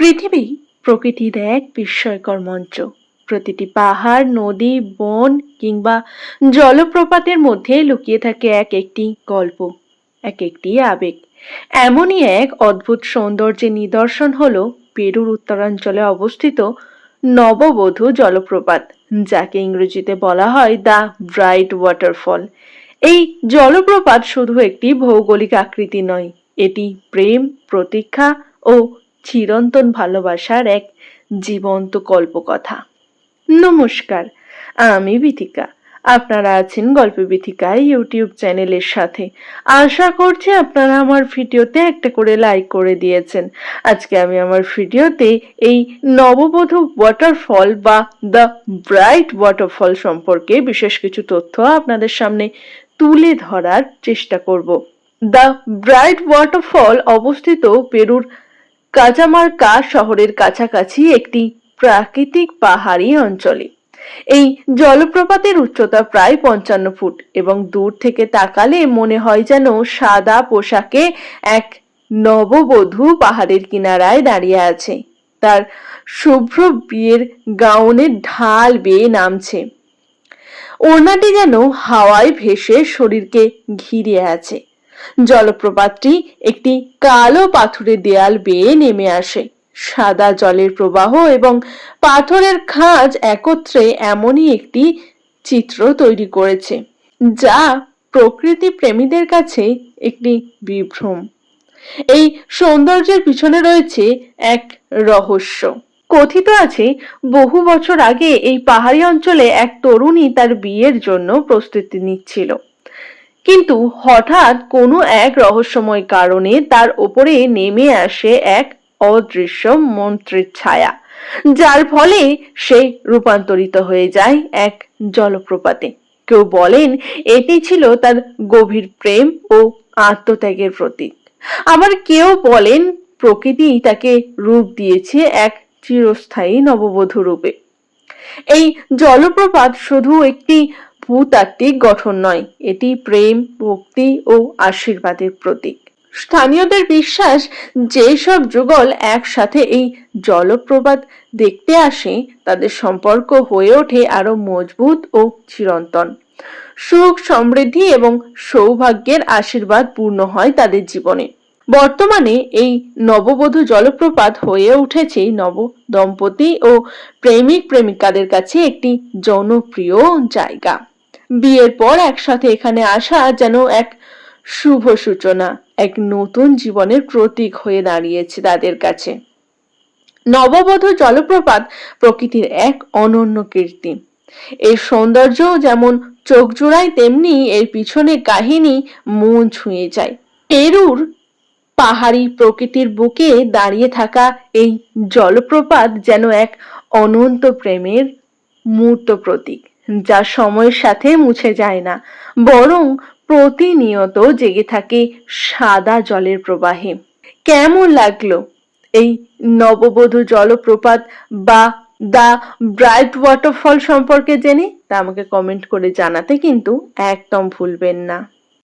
পৃথিবী প্রকৃতির এক বিস্ময়কর মঞ্চ। প্রতিটি পাহাড়, নদী, বন কিংবা জলপ্রপাতের মধ্যে লুকিয়ে থাকে এক একটি গল্প, এক একটি আবেগ। এমনই এক অদ্ভুত সৌন্দর্যের নিদর্শন হল পেরুর উত্তরাঞ্চলে অবস্থিত নববধূ জলপ্রপাত, যাকে ইংরেজিতে বলা হয় দ্য ব্রাইট ওয়াটারফল। এই জলপ্রপাত শুধু একটি ভৌগোলিক আকৃতি নয়, এটি প্রেম, প্রতীক্ষা ও চিরন্তন ভালোবাসার এক জীবন্ত কল্পকথা। নমস্কার, আমি বিথিকা। আপনারা আছেন গল্প বিথিকায় ইউটিউব চ্যানেলের সাথে। আশা করছি আপনারা আমার ভিডিওতে একটা করে লাইক করে দিয়েছেন। আজকে আমি আমার ভিডিওতে এই নববধূ ওয়াটারফল বা দ্য ব্রাইট ওয়াটারফল সম্পর্কে বিশেষ কিছু তথ্য আপনাদের সামনে তুলে ধরার চেষ্টা করব। দ্য ব্রাইট ওয়াটারফল অবস্থিত পেরুর কাজামার্কা শহরের কাছাকাছি একটি প্রাকৃতিক পাহাড়ি অঞ্চলে। এই জলপ্রপাতের উচ্চতা প্রায় পঞ্চান্ন ফুট এবং দূর থেকে তাকালে মনে হয় যেন সাদা পোশাকে এক নববধূ পাহাড়ের কিনারায় দাঁড়িয়ে আছে। তার শুভ্র বিয়ের গাউনের ঢাল বেয়ে নামছে। ওড়নাটি যেন হাওয়ায় ভেসে শরীরকে ঘিরে আছে। জলপ্রপাতটি একটি কালো পাথুরে দেয়াল বেয়ে নেমে আসে। সাদা জলের প্রবাহ এবং পাথরের খাঁজ একত্রে এমনই একটি চিত্র তৈরি করেছে, যা প্রকৃতি প্রেমীদের কাছে একটি বিভ্রম। এই সৌন্দর্যের পিছনে রয়েছে এক রহস্য। কথিত আছে, বহু বছর আগে এই পাহাড়ি অঞ্চলে এক তরুণী তার বিয়ের জন্য প্রস্তুতি নিচ্ছিল। কিন্তু হঠাৎ কোনো এক রহস্যময় কারণে তার ওপরে নেমে আসে এক অদৃশ্য মন্ত্রীর ছায়া, যার ফলে সে রূপান্তরিত হয়ে যায় এক জলপ্রপাতে। কেউ বলেন, এটি ছিল তার গভীর প্রেম ও আত্মত্যাগের প্রতীক। আবার কেউ বলেন, প্রকৃতি তাকে রূপ দিয়েছে এক চিরস্থায়ী নববধূ রূপে। এই জলপ্রপাত শুধু একটি ভূতাত্ত্বিক গঠন নয়, এটি প্রেম, ভক্তি ও আশীর্বাদের প্রতীক। স্থানীয়দের বিশ্বাস যেসব যুগল একসাথে এই জলপ্রপাত দেখতে আসে, তাদের সম্পর্ক হয়ে ওঠে আরও মজবুত ও চিরন্তন। সুখ, সমৃদ্ধি এবং সৌভাগ্যের আশীর্বাদ পূর্ণ হয় তাদের জীবনে। বর্তমানে এই নববধূ জলপ্রপাত হয়ে উঠেছে নব দম্পতি ও প্রেমিক প্রেমিকাদের কাছে একটি জনপ্রিয় জায়গা। বিয়ের পর একসাথে এখানে আসা যেন এক শুভ সূচনা, এক নতুন জীবনের প্রতীক হয়ে দাঁড়িয়েছে তাদের কাছে। নববধ জলপ্রপাত প্রকৃতির এক অনন্য কীর্তি। এর সৌন্দর্য যেমন চোখ জোড়ায়, তেমনি এর পিছনে কাহিনী মন ছুঁয়ে যায়। পেরুর পাহাড়ি প্রকৃতির বুকে দাঁড়িয়ে থাকা এই জলপ্রপাত যেন এক অনন্ত প্রেমের মূর্ত প্রতীক। যা সময়ের সাথে মুছে যায় না, বরং প্রতিনিয়ত জেগে থাকে সাদা জলের প্রবাহে। কেমন লাগল এই নববধূ জলপ্রপাত বা দ্য ব্রাইট ওয়াটারফল সম্পর্কে জেনে? তা আমাকে কমেন্ট করে জানাতে কিন্তু একদম ভুলবেন না।